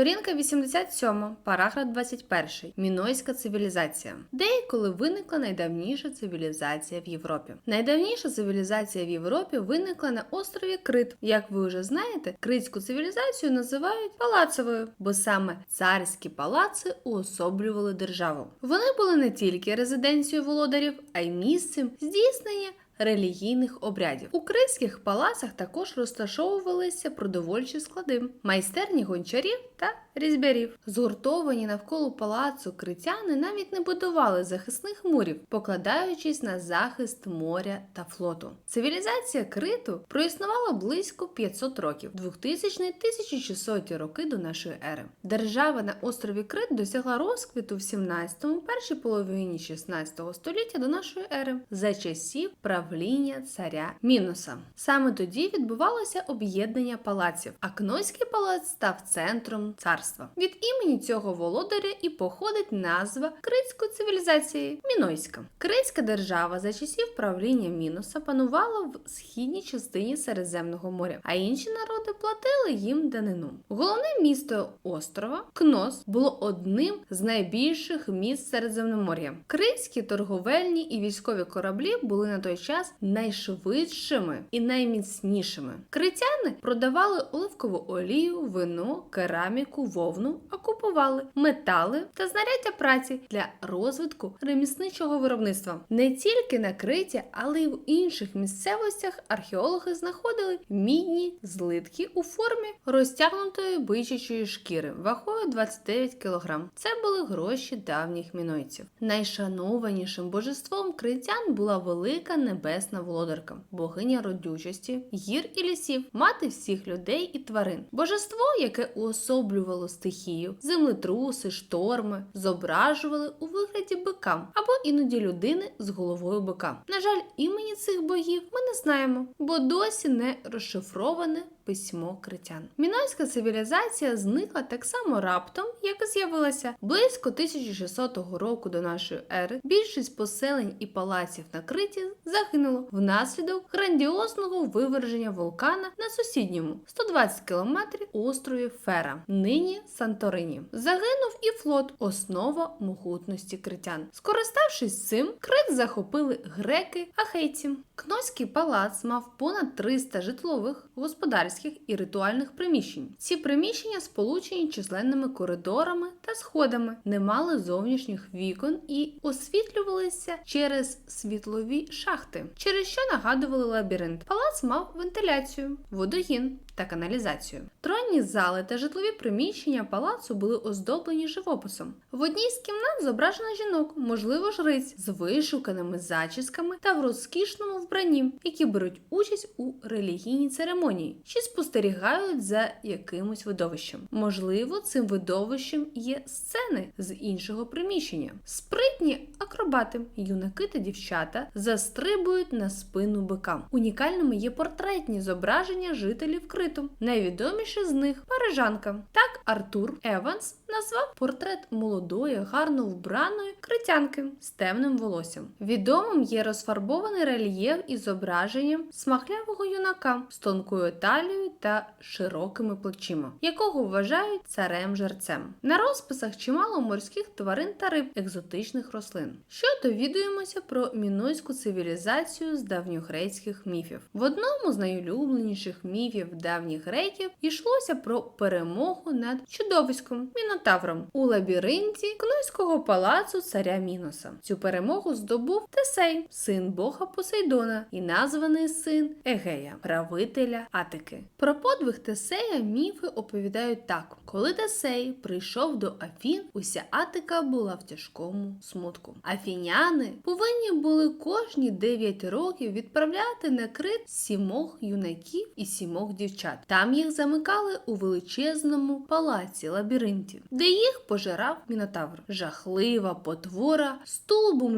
Сторінка 87, параграф 21. Мінойська цивілізація. Де виникла найдавніша цивілізація в Європі? Найдавніша цивілізація в Європі виникла на острові Крит. Як ви вже знаєте, критську цивілізацію називають палацовою, бо саме царські палаци уособлювали державу. Вони були не тільки резиденцією володарів, а й місцем здійснення релігійних обрядів. У критських палацах також розташовувалися продовольчі склади, майстерні гончарів та різьбярів. Згуртовані навколо палацу критяни навіть не будували захисних мурів, покладаючись на захист моря та флоту. Цивілізація Криту проіснувала близько 500 років, 2000-1600 роки до нашої ери. Держава на острові Крит досягла розквіту в 17-му, першій половині 16 століття до нашої ери за часів правління царя Міноса. Саме тоді відбувалося об'єднання палаців, а Кнойський палац став центром царства. Від імені цього володаря і походить назва критської цивілізації Мінойська. Критська держава за часів правління Міноса панувала в східній частині Середземного моря, а інші народи платили їм данину. Головне місто острова Кнос було одним з найбільших міст Середземномор'я. Критські торговельні і військові кораблі були на той час найшвидшими і найміцнішими. Критяни продавали оливкову олію, вино, кераміку, вовну, а купували метали та знаряддя праці для розвитку ремісничого виробництва. Не тільки на Криті, але й в інших місцевостях археологи знаходили мідні злитки у формі розтягнутої бичачої шкіри вагою 29 кг. Це були гроші давніх мінойців. Найшанованішим божеством критян була велика небесна володарка, богиня родючості, гір і лісів, мати всіх людей і тварин. Божество, яке уособлювало стихію, землетруси, шторми, зображували у вигляді бика або іноді людини з головою бика. На жаль, імені цих богів ми не знаємо, бо досі не розшифроване письмо критян. Мінойська цивілізація зникла так само раптом, як і з'явилася близько 1600 року до нашої ери. Більшість поселень і палаців на Криті загинуло внаслідок грандіозного виверження вулкана на сусідньому 120 кілометрів острові Фера, нині Санторині. Загинув і флот, основа могутності критян. Скориставшись цим, Крит захопили греки, ахейці. Кнойський палац мав понад 300 житлових, господарських і ритуальних приміщень. Ці приміщення сполучені численними коридорами та сходами, не мали зовнішніх вікон і освітлювалися через світлові шахти, через що нагадували лабіринт. Палац мав вентиляцію, водогін та каналізацію. Тронні зали та житлові приміщення палацу були оздоблені живописом. В одній з кімнат зображено жінок, можливо, жриць з вишуканими зачісками та в розкішному вбранні, які беруть участь у релігійній церемонії чи спостерігають за якимось видовищем. Можливо, цим видовищем є сцени з іншого приміщення. Спритні акробати, юнаки та дівчата застрибують на спину бика. Унікальними є портретні зображення жителів Криту. Найвідоміше з них парижанка. Так Артур Еванс назвав портрет молодої, гарно вбраної критянки з темним волоссям. Відомим є розфарбований рельєф із зображенням смахлявого юнака з тонкою талією та широкими плечима, якого вважають царем жерцем. На розписах чимало морських тварин та риб, екзотичних рослин. Що довідуємося про мінойську цивілізацію з давньогрецьких міфів. В одному з найулюбленіших міфів давніх греків йшлося про перемогу над чудовиськом Мінотавром у лабіринті Кнойського палацу царя Міноса. Цю перемогу здобув Тесей, син бога Посейдона, і названий син Егея, правителя Атики. Про подвиг Тесея міфи оповідають так: коли Тесей прийшов до Афін, уся Атика була в тяжкому смутку. Афіняни повинні були кожні 9 років відправляти на крит сімох юнаків і сімох дівчат. Там їх замикали у величезному палаці лабіринтів, де їх пожирав мінотавр. Жахлива потвора з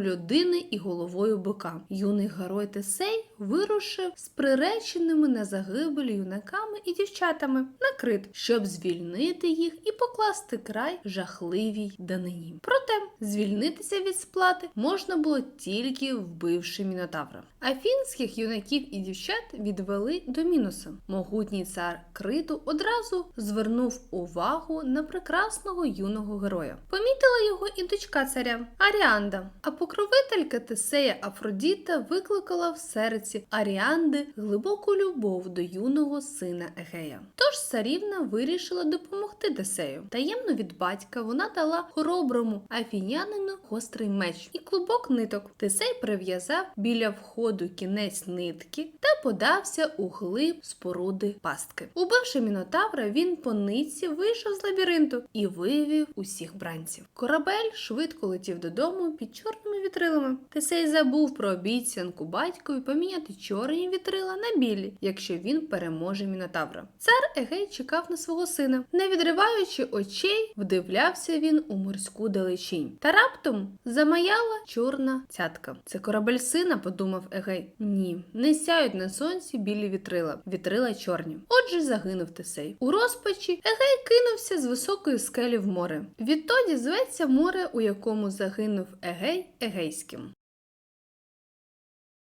людини і головою бика. Юний герой Тесей вирушив з приреченими на загибель юнаками і дівчатами на крит, щоб звільнити їх і покласти край жахливій данині. Проте звільнитися від сплати можна було тільки вбивши мінотавра. Афінських юнаків і дівчат відвели до Мінуса. Могутній цар Криту одразу звернув увагу на прекрасного юного героя. Помітила його і дочка царя Аріанда. А покровителька Тесея Афродіта викликала в серці Аріанди глибоку любов до юного сина Егея. Тож царівна вирішила допомогти Тесею. Таємно від батька вона дала хороброму афінянину гострий меч і клубок ниток. Тесей прив'язав біля входу кінець нитки та подався у глиб споруди пастки. Убивши мінотавра, він по нитці вийшов з лабіринту і вивів усіх бранців. Корабель швидко летів додому під чорними вітрилами. Тесей забув про обіцянку батькові поміняти чорні вітрила на білі, якщо він переможе мінотавра. Цар Егей чекав на свого сина. Не відриваючи очей, вдивлявся він у морську далечінь. Та раптом замаяла чорна цятка. Це корабель сина, подумав Егей. Ні, не сяють на сонці білі вітрила, вітрила чорні. Отже, загинув Тесей. У розпачі Егей кинувся з високої скелі в море. Відтоді зветься море, у якому загинув Егей Егейським.